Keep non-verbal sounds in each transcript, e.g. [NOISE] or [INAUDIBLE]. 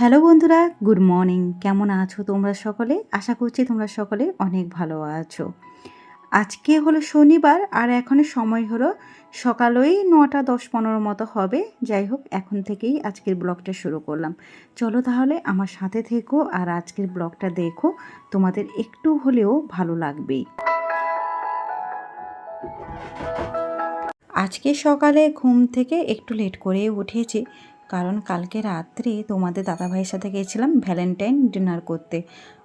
Hello বন্ধুরা, good morning. কেমন আছো তোমরা সকলে? আশা করছি তোমরা সকলে অনেক ভালো আছো। আজকে হলো শনিবার আর এখন সময় হলো সকাল ওই নটা দশ পনেরো মতো হবে। যাই হোক, এখন থেকেই আজকের ব্লগটা শুরু করলাম। চলো তাহলে আমার সাথে থেকো আর আজকের ব্লগটা দেখো। তোমাদের একটু হলেও ভালো লাগবেই। আজকে সকালে ঘুম থেকে একটু লেট করে উঠেছি। কারণ কালকে রাত্রে তোমাদের দাদাভাইয়ের সাথে গিয়েছিলাম ভ্যালেন্টাইন ডিনার করতে।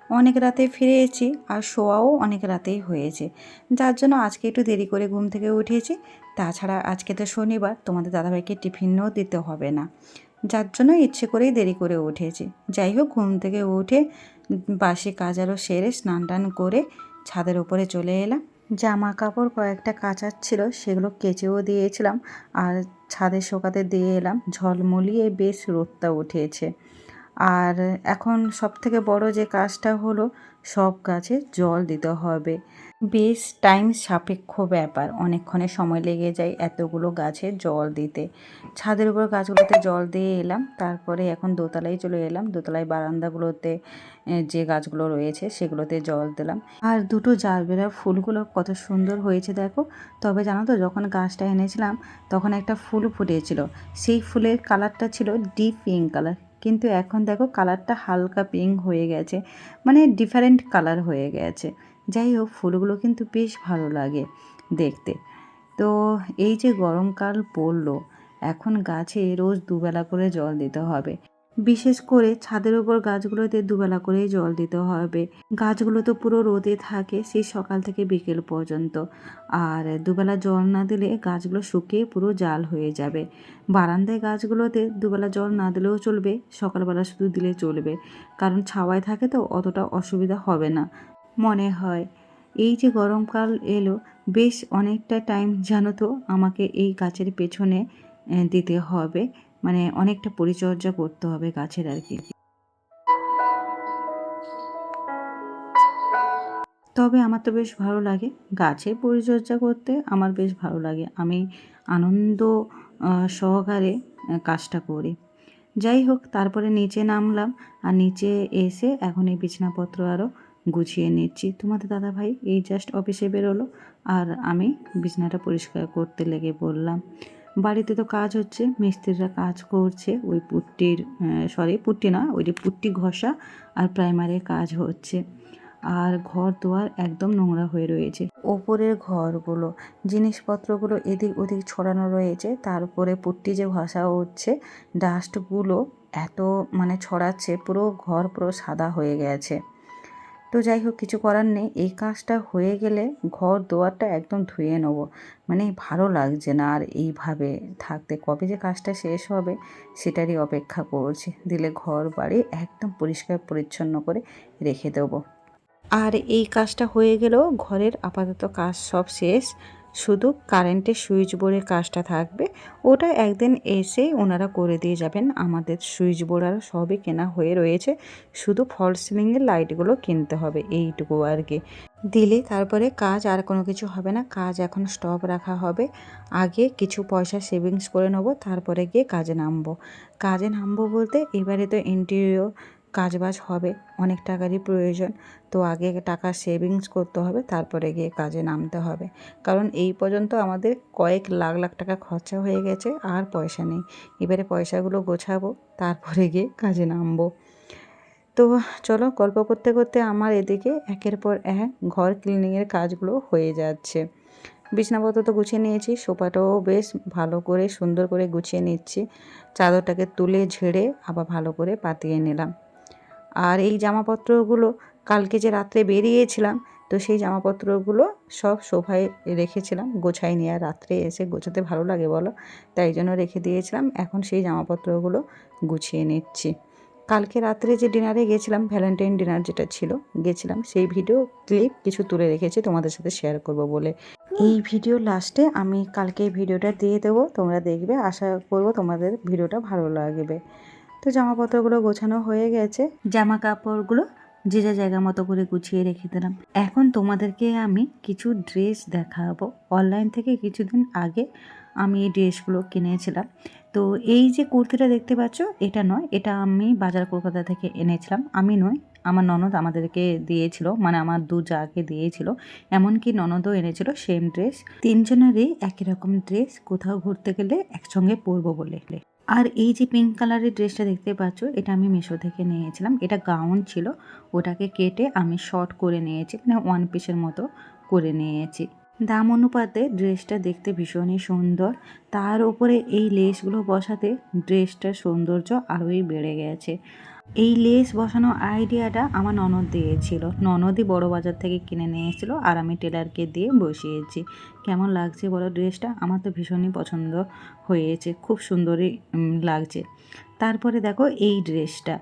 অনেক রাতে ফিরে এসেছি আর শোয়াও অনেক রাতেই হয়েছে। যার জন্য আজকে একটু দেরি করে ঘুম থেকে উঠেছি। তাছাড়া আজকে তো শনিবার, তোমাদের দাদাভাইকে টিফিনও দিতে হবে না। যার জন্য ইচ্ছে করেই দেরি করে উঠেছি। যাই হোক, ঘুম থেকে উঠে বাসি কাজ আরও সেরে স্নান টান করে ছাদের উপরে চলে এলাম। জামা কাপড় কয়েকটা কাঁচার ছিল, সেগুলো কেচেও দিয়েছিলাম আর ছাদে শোকাতে দিয়ে এলাম। ঝলমলিয়ে বেশ রোদটা উঠেছে। আর এখন সব থেকে বড় যে কাজটা হলো, সব গাছে জল দিতে হবে। বেশ টাইম সাপেক্ষ ব্যাপার। অনেকক্ষণে সময় লেগে যায় এতগুলো গাছে জল দিতে। ছাদের উপর গাছগুলোতে জল দিয়ে এলাম, তারপরে এখন দোতলায় চলে এলাম। দোতলায় বারান্দাগুলোতে যে গাছগুলো রয়েছে সেগুলোতে জল দিলাম। আর দুটো জারবেরার ফুলগুলো কত সুন্দর হয়েছে দেখো। তবে জানো তো, যখন গাছটা এনেছিলাম, তখন একটা ফুল ফুটেছিল। সেই ফুলের কালারটা ছিল ডিপ পিঙ্ক কালার কিন্তু এখন দেখো, কালারটা হালকা পিঙ্ক হয়ে গেছে। মানে ডিফারেন্ট কালার হয়ে গেছে। যাই হোক, ফুলগুলো কিন্তু বেশ ভালো লাগে দেখতে। তো এই যে গরমকাল পড়ল, এখন গাছে রোজ দুবেলা করে জল দিতে হবে। বিশেষ করে ছাদের উপর গাছগুলোতে দুবেলা করেই জল দিতে হবে। গাছগুলো তো পুরো রোদে থাকে, সেই সকাল থেকে বিকেল পর্যন্ত। আর দুবেলা জল না দিলে গাছগুলো শুকিয়ে পুরো জাল হয়ে যাবে। বারান্দায় গাছগুলোতে দুবেলা জল না দিলেও চলবে, সকালবেলা শুধু দিলে চলবে। কারণ ছাওয়ায় থাকে তো, অতটা অসুবিধা হবে না। মনে হয়। এই যে গরমকাল এলো, বেশ অনেকটা টাইম জানো তো আমাকে এই গাছের পেছনে দিতে হবে। মানে অনেকটা পরিচর্যা করতে হবে গাছের আর কি। তবে আমার তো বেশ ভালো লাগে গাছের পরিচর্যা করতে, আমার বেশ ভালো লাগে। আমি আনন্দ সহকারে কাজটা করি। যাই হোক, তারপরে নিচে নামলাম আর নিচে এসে এখন এই বিছানাপত্র আরও গুছিয়ে নিচ্ছি। তোমাদের দাদা ভাই এই জাস্ট অফিসে বেরোলো। আর আমি বিছানাটা পরিষ্কার করতে লেগে পড়লাম। বাড়িতে তো কাজ হচ্ছে, মিস্ত্রিরা কাজ করছে। ওই পুট্টির সরি পুট্টি না, ওই যে পুট্টি ঘষা আর প্রাইমারের কাজ হচ্ছে। আর ঘর দোয়ার একদম নোংরা হয়ে রয়েছে। ওপরের ঘরগুলো, জিনিসপত্রগুলো এদিক ওদিক ছড়ানো রয়েছে। তার উপরে পুট্টি যে ঘষা হচ্ছে ডাস্টগুলো এত মানে ছড়াচ্ছে, পুরো ঘর পুরো সাদা হয়ে গেছে। তো যাই হোক, কিছু করার নেই। এই কাজটা হয়ে গেলে ঘর দোয়ারটা একদম ধুয়ে নেব। মানে ভালো লাগছে না আর এইভাবে থাকতে। কবে যে কাজটা শেষ হবে সেটারই অপেক্ষা করছি। দিলে ঘর বাড়ি একদম পরিষ্কার পরিচ্ছন্ন করে রেখে দেবো। আর এই কাজটা হয়ে গেলেও ঘরের আপাতত কাজ সব শেষ। শুধু কারেন্টের সুইচ বোর্ডের কাজটা থাকবে, ওটা একদিন এসে ওনারা করে দিয়ে যাবেন। আমাদের সুইচ বোর্ড আর সবই কেনা হয়ে রয়েছে, শুধু ফল সিলিংয়ের লাইটগুলো কিনতে হবে, এইটুকু আর কি। দিলে তারপরে কাজ আর কোনো কিছু হবে না, কাজ এখন স্টপ রাখা হবে। আগে কিছু পয়সা সেভিংস করে নেব, তারপরে গিয়ে কাজে নামবো। কাজে নামবো বলতে এবারে তো ইন্টেরিয়র কাজবাজ হবে, অনেক টাকারই প্রয়োজন। তো আগে টাকা সেভিংস করতে হবে, তারপরে গিয়ে কাজে নামতে হবে। কারণ এই পর্যন্ত আমাদের কয়েক লাখ লাখ টাকা খরচা হয়ে গেছে, আর পয়সা নেই। এবারে পয়সাগুলো গোছাবো, তারপরে গিয়ে কাজে নামবো। তো চলো, গল্প করতে করতে আমার এদিকে একের পর এক ঘর ক্লিনিংয়ের কাজগুলো হয়ে যাচ্ছে। বিছনাপত্র তো গুছিয়ে নিয়েছি, সোফাটাও বেশ ভালো করে, সুন্দর করে গুছিয়ে নিচ্ছি। চাদরটাকে তুলে ঝেড়ে আবার ভালো করে পাতিয়ে নিলাম। আর এই জামাপত্রগুলো কালকে যে রাত্রে বেরিয়েছিলাম, তো সেই জামাপত্রগুলো সব শোভায় রেখেছিলাম। গোছাই নিয়ে রাত্রে এসে গোছাতে ভালো লাগে বলো? তাই জন্য রেখে দিয়েছিলাম। এখন সেই জামাপত্রগুলো গুছিয়ে নিচ্ছি। কালকে রাত্রে যে ডিনারে গেছিলাম ভ্যালেন্টাইন ডিনার যেটা ছিল, গেছিলাম, সেই ভিডিও ক্লিপ কিছু তুলে রেখেছি, তোমাদের সাথে শেয়ার করব বলে। এই ভিডিও লাস্টে আমি কালকে ভিডিওটা দিয়ে দেবো, তোমরা দেখবে, আশা করব তোমাদের ভিডিওটা ভালো লাগবে। তো জামাপত্রগুলো গোছানো হয়ে গেছে। জামা কাপড়গুলো যে যা জায়গা মতো করে গুছিয়ে রেখে দিলাম। এখন তোমাদেরকে আমি কিছু ড্রেস দেখাবো। অনলাইন থেকে কিছুদিন আগে আমি এই ড্রেসগুলো কিনেছিলাম। তো এই যে কুর্তিটা দেখতে পাচ্ছ, এটা নয়, এটা আমি বাজার কলকাতা থেকে এনেছিলাম। আমি নয়, আমার ননদ আমাদেরকে দিয়েছিল মানে আমার দু জাকে দিয়েছিল, এমনকি ননদও এনেছিল সেম ড্রেস তিনজনেরই একই রকম ড্রেস কোথাও ঘুরতে গেলে একসঙ্গে পরবো বলে। আর এই যে পিঙ্ক কালারের ড্রেসটা দেখতে পাচ্ছ, এটা আমি মেশো থেকে নিয়েছিলাম। এটা গাউন ছিল, ওটাকে কেটে আমি শর্ট করে নিয়েছি মানে ওয়ান পিসের মতো করে নিয়েছি। দাম অনুপাতে ড্রেসটা দেখতে ভীষণই সুন্দর। তার উপরে এই লেসগুলো বসাতে ড্রেসটার সৌন্দর্য আরোই বেড়ে গেছে। এই লেস বসানো আইডিয়াটা আমার ননদ দিয়েছিল। ননদই বড় বাজার থেকে কিনে নিয়ে এসেছিল আর আমি টেলারকে দিয়ে বসিয়েছি। কেমন লাগছে বলো ড্রেসটা? আমার তো ভীষণই পছন্দ হয়েছে, খুব সুন্দরই লাগছে। তারপরে দেখো এই ড্রেসটা।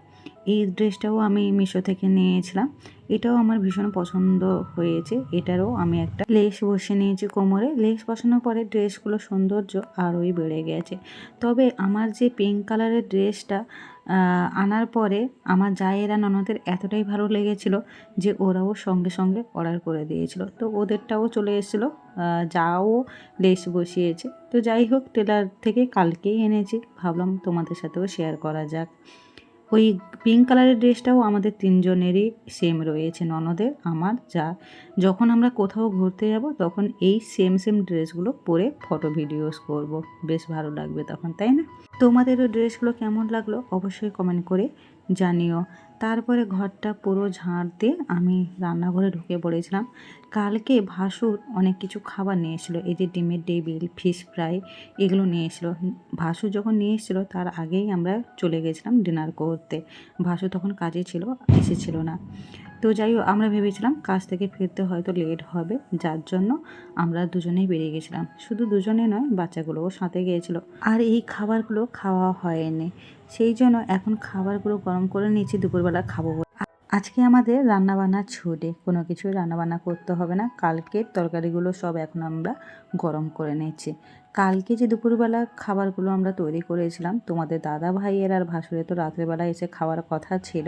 এই ড্রেসটাও আমি মিশো থেকে নিয়েছিলাম। এটাও আমার ভীষণ পছন্দ হয়েছে। এটারও আমি একটা লেস বসে নিয়েছি কোমরে। লেস বসানোর পরে ড্রেসগুলো সৌন্দর্য আরোই বেড়ে গেছে। তবে আমার যে পিঙ্ক কালারের ড্রেসটা আনার পরে আমার জায়েরা ননদের এতটাই ভালো লেগেছিল যে ওরাও সঙ্গে সঙ্গে অর্ডার করে দিয়েছিল। তো ওদেরটাও চলে এসেছিল যাও, লেস বসিয়েছে। তো যাই হোক, টেলার থেকে কালকেই এনেছি। ভাবলাম তোমাদের সাথেও শেয়ার করা যাক। ওই পিঙ্ক কালারের ড্রেসটাও আমাদের তিনজনেরই সেম রয়েছে, ননদের, আমার, যা। যখন আমরা কোথাও ঘুরতে যাব, তখন এই সেম সেম ড্রেসগুলো পরে ফটো ভিডিওস করব। বেশ ভালো লাগবে তখন, তাই না? তোমাদেরও ড্রেসগুলো কেমন লাগল? অবশ্যই কমেন্ট করে জানিও। তারপরে ঘরটা পুরো ঝাড় দিয়ে আমি রান্নাঘরে ঢুকে পড়েছিলাম। কালকে ভাসুর অনেক কিছু খাবার নিয়ে এসেছিল। এই যে ডিমের টেবিল, ফিশ ফ্রাই, এগুলো নিয়ে এসেছিল। ভাসু যখন নিয়ে এসেছিল, তার আগেই আমরা চলে গেছিলাম ডিনার করতে। ভাসু তখন কাজে ছিল, এসেছিল না। তো যাই হোক, আমরা ভেবেছিলাম কাজ থেকে ফিরতে হয়তো লেট হবে, যার জন্য আমরা দুজনেই বেরিয়ে গেছিলাম। শুধু দুজনে নয়, বাচ্চাগুলোও সাথে গিয়েছিল। আর এই খাবারগুলো খাওয়া হয়নি। সেই জন্য এখন খাবারগুলো গরম করে নিয়েছি, দুপুরবেলা খাব। আজকে আমাদের রান্নাবান্না ছুটে, কোনো কিছুই রান্নাবান্না করতে হবে না। কালকের তরকারিগুলো সব এখন আমরা গরম করে নিচ্ছি কালকে যে দুপুরবেলা খাবারগুলো আমরা তৈরি করেছিলাম, তোমাদের দাদা ভাইয়ের আর ভাসুরে তো রাত্রেবেলা এসে খাওয়ার কথা ছিল,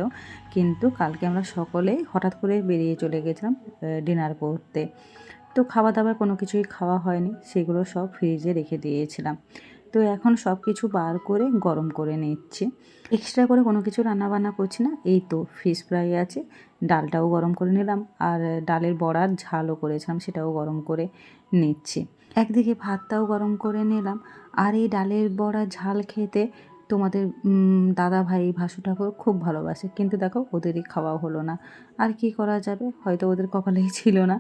কিন্তু কালকে আমরা সকলেই হঠাৎ করে বেরিয়ে চলে গেছিলাম ডিনার করতে। তো খাওয়া দাওয়ার কোনো কিছুই খাওয়া হয়নি, সেগুলো সব ফ্রিজে রেখে দিয়েছিলাম। তো এখন সব কিছু বার করে গরম করে নিচ্ছে। এক্সট্রা করে কোনো কিছু রান্না বান্না করছি না। এই তো ফিশ ফ্রাই আছে, ডালটাও গরম করে নিলাম। আর ডালের বড়ার ঝালও করেছিলাম, সেটাও গরম করে নিচ্ছে। একদিকে ভাতটাও গরম করে নিলাম। আর এই ডালের বড়া ঝাল খেতে তোমাদের দাদা ভাই ভাসু ঠাকুর খুব ভালোবাসে। কিন্তু দেখো, ওদেরই খাওয়া হলো না। আর কি করা যাবে? হয়তো ওদের কপালেই [LAUGHS] ছিল না।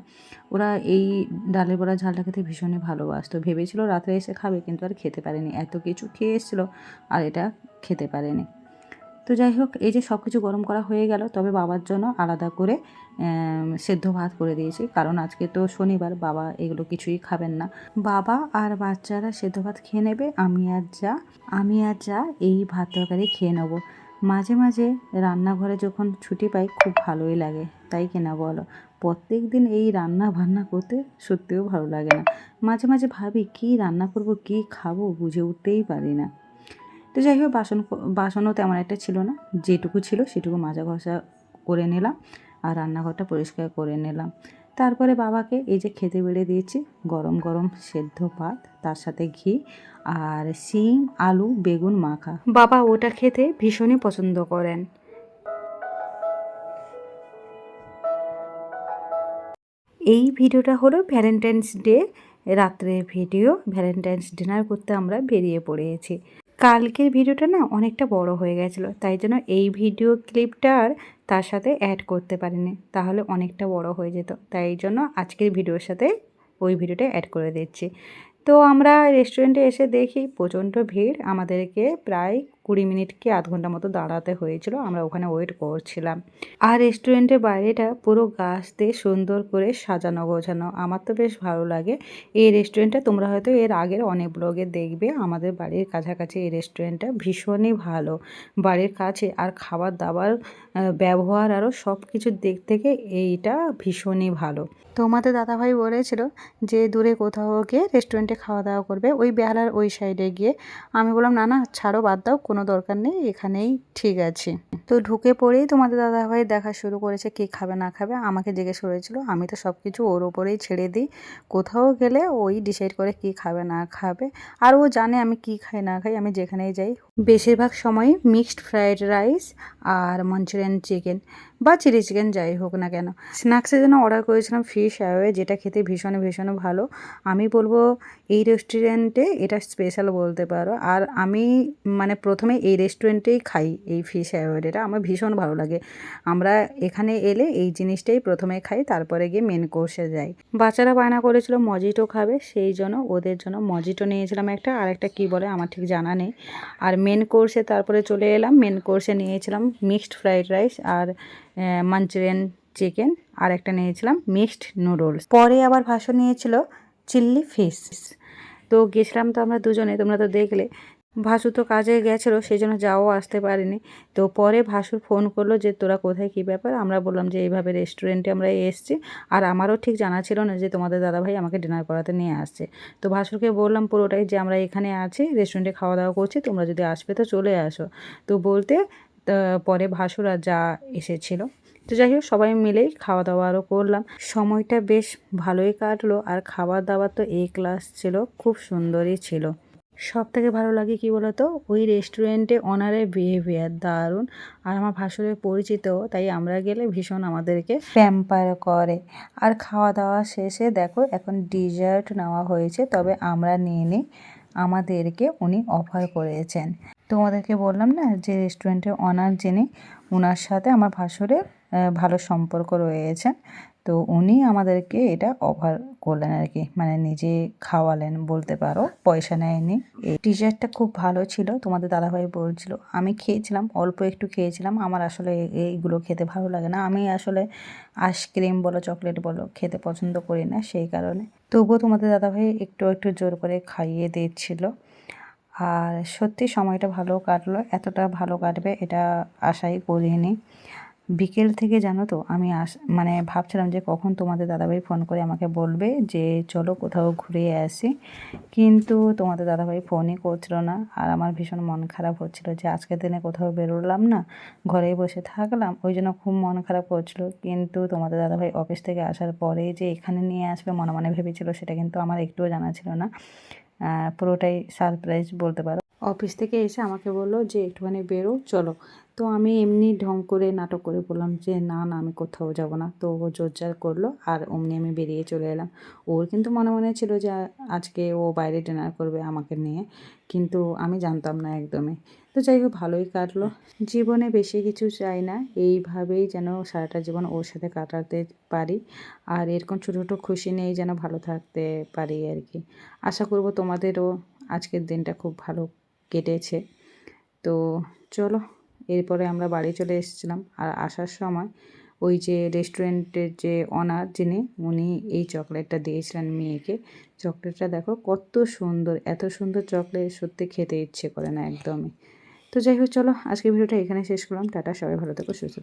ওরা এই ডালের বড়া ঝালটা খেতে ভীষণই ভালোবাসতো। ভেবেছিল রাতে এসে খাবে, কিন্তু আর খেতে পারেনি। এত কিছু খেয়ে এসেছিল, আর এটা খেতে পারেনি। তো যাই হোক, এই যে সব কিছু গরম করা হয়ে গেল, তবে বাবার জন্য আলাদা করে সেদ্ধ ভাত করে দিয়েছি। কারণ আজকে তো শনিবার, বাবা এগুলো কিছুই খাবেন না। বাবা আর বাচ্চারা সেদ্ধ ভাত খেয়ে নেবে, আমি আর যা, আমি আর যা, এই ভাত তরকারি খেয়ে নেব। মাঝে মাঝে রান্নাঘরে যখন ছুটি পাই, খুব ভালোই লাগে। তাই কিনা বলো? প্রত্যেক দিন এই রান্না বান্না করতে সত্যিও ভালো লাগে না। মাঝে মাঝে ভাবি, কী রান্না করব, কী খাব বুঝে উঠতেই পারি না। তো যাই হোক, বাসন বাসনও তেমন একটা ছিল না। যেটুকু ছিল সেটুকু মাজা ঘষা করে নিলাম আর রান্নাঘরটা পরিষ্কার করে নিলাম। তারপরে বাবাকে এই যে খেতে বেড়ে দিয়েছি, গরম গরম সেদ্ধ ভাত, তার সাথে ঘি আর শিম, আলু, বেগুন মাখা। বাবা ওটা খেতে ভীষণই পছন্দ করেন। এই ভিডিওটা হলো ভ্যালেন্টাইন্স ডে, রাত্রে ভিডিও, ভ্যালেন্টাইন্স ডিনার করতে আমরা বেরিয়ে পড়েছি। কালকের ভিডিওটা না অনেকটা বড় হয়ে গেছিল, তাই জন্য এই ভিডিও ক্লিপটা আর তার সাথে অ্যাড করতে পারিনি, তাহলে অনেকটা বড় হয়ে যেত। তাই জন্য আজকের ভিডিওর সাথে ওই ভিডিওটা অ্যাড করে দিচ্ছি। তো আমরা রেস্টুরেন্টে এসে দেখি প্রচণ্ড ভিড়, আমাদেরকে প্রায় কুড়ি মিনিট কি আধ ঘণ্টা মতো দাঁড়াতে হয়েছিল, আমরা ওখানে ওয়েট করছিলাম। আর রেস্টুরেন্টের বাইরেটা পুরো গাছ দিয়ে সুন্দর করে সাজানো গোছানো, আমার তো বেশ ভালো লাগে। এই রেস্টুরেন্টটা তোমরা হয়তো এর আগের অনেক ব্লগে দেখবে, আমাদের বাড়ির কাছাকাছি এই রেস্টুরেন্টটা ভীষণই ভালো। বাড়ির কাছে আর খাবার দাবার ব্যবহার আরও সব কিছু দিক থেকে এইটা ভীষণই ভালো। তোমাদের দাদাভাই বলেছিল যে দূরে কোথাও গিয়ে রেস্টুরেন্টে খাওয়া দাওয়া করবে, ওই বেহালার ওই সাইডে গিয়ে। আমি বললাম, না না, ছাড়ো, বাদ দাও কোনো দরকার নেই, এখানেই ঠিক আছে। তো ঢুকে পড়েই তোমাদের দাদাভাই দেখা শুরু করেছে কে খাবে না খাবে। আমাকে জিজ্ঞেস করেছিল, আমি তো সব কিছু ওর ওপরেই ছেড়ে দিই। কোথাও গেলে ওই ডিসাইড করে কি খাবে না খাবে। আর ও জানে আমি কি খাই না খাই, আমি যেখানেই যাই। বেশিরভাগ সময় মিক্সড ফ্রায়েড রাইস আর মঞ্চুরিয়ান চিকেন বা চিলি চিকেন যাই হোক না কেন। স্ন্যাক্সের জন্য অর্ডার করেছিলাম ফিশ অ্যাওয়ে যেটা খেতে ভীষণ ভীষণ ভালো। আমি বলব এই রেস্টুরেন্টে এটা স্পেশাল বলতে পারো। আর আমি মানে প্রথমে এই রেস্টুরেন্টেই খাই এই ফিশ অ্যাওয়েড এটা। আমার ভীষণ ভালো লাগে। আমরা এখানে এলে এই জিনিসটাই প্রথমে খাই, তারপরে গিয়ে মেন কোর্সে যাই। বাচ্চারা বায়না করেছিল মজিটো খাবে, সেই জন্য ওদের জন্য মজিটো নিয়েছিলাম একটা। আর একটা কী বলে, আমার ঠিক জানা নেই। আর মেন কোর্সে তারপরে চলে এলাম মেন কোর্সে নিয়েছিলাম মিক্সড ফ্রাইড রাইস আর মাঞ্চুরিয়ান চিকেন আর একটা নিয়েছিলাম মিক্সড নুডলস পরে আবার ভাষণ নিয়েছিল চিল্লি ফিশ তো গেছিলাম তো আমরা দুজনে, তোমরা তো দেখলে। ভাসু তো কাজে গেছিল সেই জন্য যাও আসতে পারিনি। তো পরে ভাসুর ফোন করল যে, তোরা কোথায়? কী ব্যাপার? আমরা বললাম যে, এইভাবে রেস্টুরেন্টে আমরা এসেছি। আর আমারও ঠিক জানা ছিল না যে, তোমাদের দাদাভাই আমাকে ডিনার করাতে নিয়ে আসছে। তো ভাসুরকে বললাম পুরোটাই যে, আমরা এখানে আছি রেস্টুরেন্টে খাওয়া দাওয়া করছি, তোমরা যদি আসবে তো চলে আসো। তো বলতে পরে ভাসুরা যা এসেছিল। তো যাই হোক, সবাই মিলেই খাওয়া দাওয়া আরও করলাম। সময়টা বেশ ভালোই কাটলো আর খাবার দাবার তো এ ক্লাস ছিল, খুব সুন্দরই ছিল। সব থেকে ভালো লাগে কি বলতো? ওই রেস্টুরেন্টে ওনারের বিহেভিয়ার দারুণ। আর আমার ভাসুরের পরিচিত, তাই আমরা গেলে ভীষণ আমাদেরকে প্যাম্পার করে। আর খাওয়া দাওয়া শেষে দেখো, এখন ডিজার্ট নেওয়া হয়েছে, তবে আমরা নিয়ে নিই। আমাদেরকে উনি অফার করেছেন। তোমাদেরকে বললাম না যে রেস্টুরেন্টের অনার যিনি ওনার সাথে আমার ভাসুরের ভালো সম্পর্ক রয়েছে। তো উনি আমাদেরকে এটা অফার করলেন আর কি। মানে নিজে খাওয়ালেন, বলতে পারো, পয়সা নেয়নি। এই টিচারটা খুব ভালো ছিল, তোমাদের দাদাভাই বলছিল। আমি খেয়েছিলাম, অল্প একটু খেয়েছিলাম। আমার আসলে এইগুলো খেতে ভালো লাগে না। আমি আসলে আইসক্রিম বলো চকলেট বলো খেতে পছন্দ করি না, সেই কারণে। তবুও তোমাদের দাদাভাই একটু একটু জোর করে খাইয়ে দিচ্ছিল। আর সত্যি সময়টা ভালো কাটলো, এতটা ভালো কাটবে এটা আশাই করিনি। বিকেল থেকে জানো তো, আমি আস মানে ভাবছিলাম যে কখন তোমাদের দাদাভাই ফোন করে আমাকে বলবে যে চলো কোথাও ঘুরে আসি। কিন্তু তোমাদের দাদাভাই ফোনই করছিল না, আর আমার ভীষণ মন খারাপ হচ্ছিল যে আজকের দিনে কোথাও বেরোলাম না, ঘরেই বসে থাকলাম, ওই জন্য খুব মন খারাপ করছিল। কিন্তু তোমাদের দাদাভাই অফিস থেকে আসার পরে যে এখানে নিয়ে আসবে মনে মনে ভেবেছিল, সেটা কিন্তু আমার একটুও জানা ছিল না। পুরোটাই সারপ্রাইজ বলতে পারো। অফিস থেকে এসে আমাকে বলল যে, একটুখানি বেরো, চলো। তো আমি এমনি ঢং করে নাটক করে বললাম যে, না না, আমি কোথাও যাব না। তো ও জোরজার করল আর অমনি আমি বেরিয়ে চলে এলাম। ওর কিন্তু মনে মনে ছিল যে, আজকে ও বাইরে ডিনার করবে আমাকে নিয়ে, কিন্তু আমি জানতাম না একদমই। তো যাই হোক, ভালোই কাটলো। জীবনে বেশি কিছু চাই না, এইভাবেই যেন সারাটা জীবন ওর সাথে কাটাতে পারি। আর এরকম ছোটো ছোটো খুশি নেই যেন ভালো থাকতে পারি আর কি। আশা করব তোমাদেরও আজকের দিনটা খুব ভালো কেটেছে। তো চলো, এরপরে আমরা বাড়ি চলে এসেছিলাম। আর আসার সময় ওই যে রেস্টুরেন্টের যে অনার যিনি, উনি এই চকলেটটা দিয়েছিলেন মেয়েকে। চকলেটটা দেখো কত সুন্দর, এত সুন্দর চকলেট সত্যি খেতে ইচ্ছে করে না একদমই। তো যাই হোক, চলো আজকে ভিডিওটা এখানে শেষ করলাম। টাটা, সবাই ভালো থেকো, সুস্থ